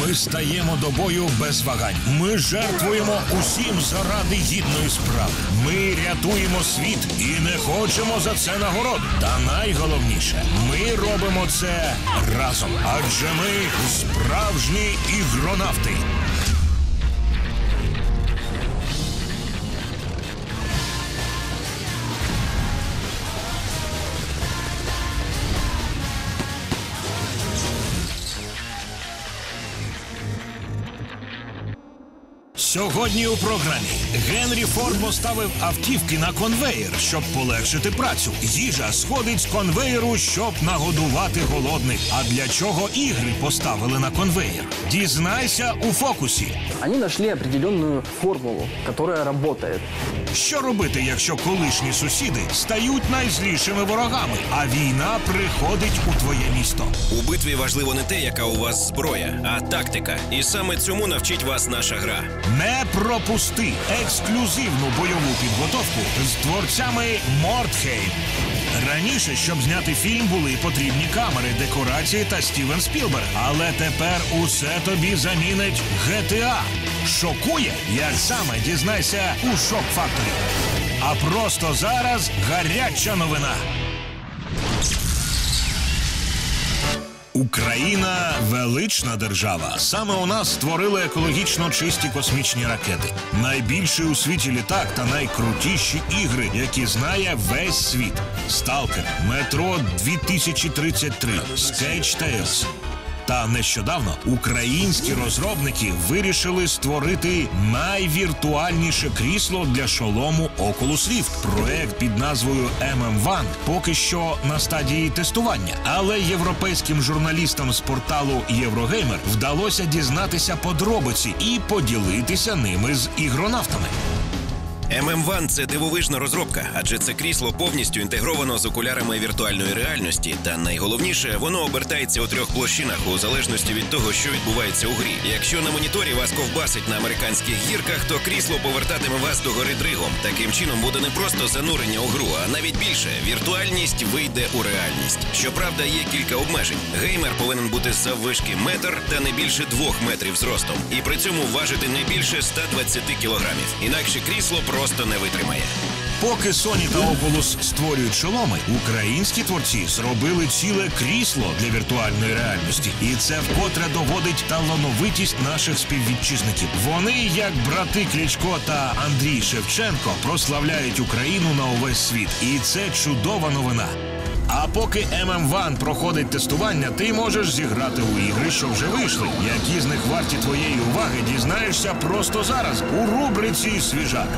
Ми стаємо до бою без вагань. Ми жертвуємо усім заради гідної справи. Ми рятуємо світ і не хочемо за це нагород. Та найголовніше, ми робимо це разом. Адже ми справжні ігронавти. Сьогодні у програмі Генрі Форд поставив автівки на конвеєр, щоб полегшити працю. Їжа сходить з конвеєру, щоб нагодувати голодних. А для чого ігри поставили на конвеєр? Дізнайся у фокусі. Они нашли определенную формулу, которая работает. Що робити, якщо колишні сусіди стають найзлішими ворогами, а війна приходить у твоє місто? У битві важливо не те, яка у вас зброя, а тактика. І саме цьому навчить вас наша гра. Не пропусти ексклюзивну бойову підготовку з творцями Мортхейм. Раніше, щоб зняти фільм, були потрібні камери, декорації та Стівен Спілберг. Але тепер усе тобі замінить GTA. Шокує, як саме дізнайся у шок факторі. А просто зараз гаряча новина. Україна велична держава. Саме у нас створили екологічно чисті космічні ракети. Найбільший у світі літак та найкрутіші ігри, які знає весь світ. Сталкер, Метро 2033, Скетч Tales. Та нещодавно українські розробники вирішили створити найвіртуальніше крісло для шолому Oculus Rift. Проект під назвою MM1 поки що на стадії тестування. Але європейським журналістам з порталу Єврогеймер вдалося дізнатися подробиці і поділитися ними з ігронавтами. MM1 – це дивовижна розробка, адже це крісло повністю інтегровано з окулярами віртуальної реальності. Та найголовніше, воно обертається у трьох площинах у залежності від того, що відбувається у грі. Якщо на моніторі вас ковбасить на американських гірках, то крісло повертатиме вас до гори дригом. Таким чином буде не просто занурення у гру, а навіть більше віртуальність вийде у реальність. Щоправда, є кілька обмежень. Геймер повинен бути заввишки метр та не більше двох метрів зростом, і при цьому важити не більше 120 кілограмів. Інакше крісло просто не витримає. Поки Sony та Oculus створюють шоломи, українські творці зробили ціле крісло для віртуальної реальності, і це вкотре доводить талановитість наших співвітчизників. Вони, як брати Клічко та Андрій Шевченко, прославляють Україну на увесь світ, і це чудова новина. А поки MM1 проходить тестування, ти можеш зіграти у ігри, що вже вийшли. Які з них варті твоєї уваги, дізнаєшся просто зараз у рубриці Свіжак.